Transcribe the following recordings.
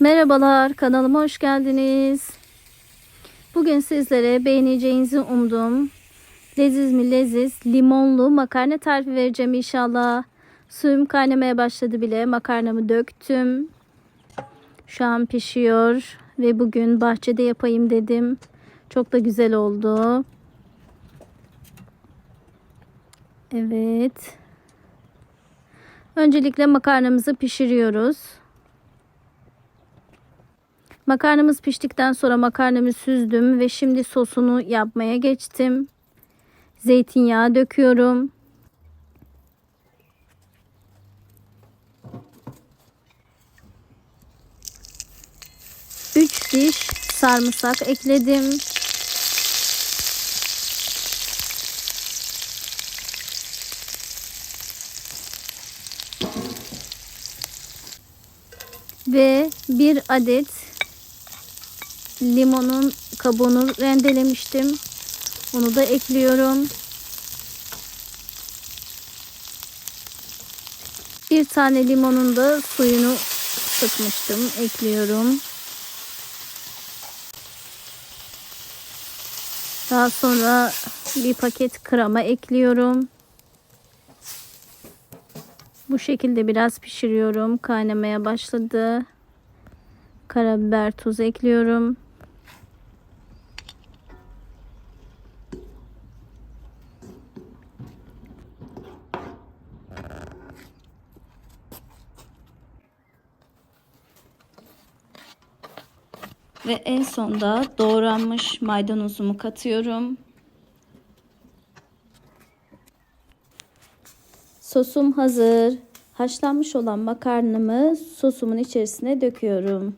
Merhabalar, kanalıma hoş geldiniz. Bugün sizlere beğeneceğinizi umduğum leziz mi leziz limonlu makarna tarifi vereceğim inşallah. Suyum kaynamaya başladı bile. Makarnamı döktüm. Şu an pişiyor ve bugün bahçede yapayım dedim. Çok da güzel oldu. Evet. Öncelikle makarnamızı pişiriyoruz. Makarnamız piştikten sonra makarnamı süzdüm ve şimdi sosunu yapmaya geçtim. Zeytinyağı döküyorum. Üç diş sarımsak ekledim. Ve bir adet limonun kabuğunu rendelemiştim. Onu da ekliyorum. Bir tane limonun da suyunu sıkmıştım. Ekliyorum. Daha sonra bir paket krema ekliyorum. Bu şekilde biraz pişiriyorum. Kaynamaya başladı. Karabiber tuz ekliyorum. Ve en sonda doğranmış maydanozumu katıyorum. Sosum hazır. Haşlanmış olan makarnamı sosumun içerisine döküyorum.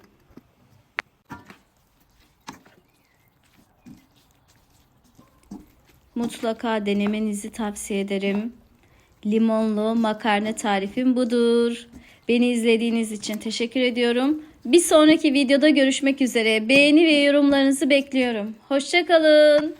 Mutlaka denemenizi tavsiye ederim. Limonlu makarna tarifim budur. Beni izlediğiniz için teşekkür ediyorum. Bir sonraki videoda görüşmek üzere. Beğeni ve yorumlarınızı bekliyorum. Hoşçakalın.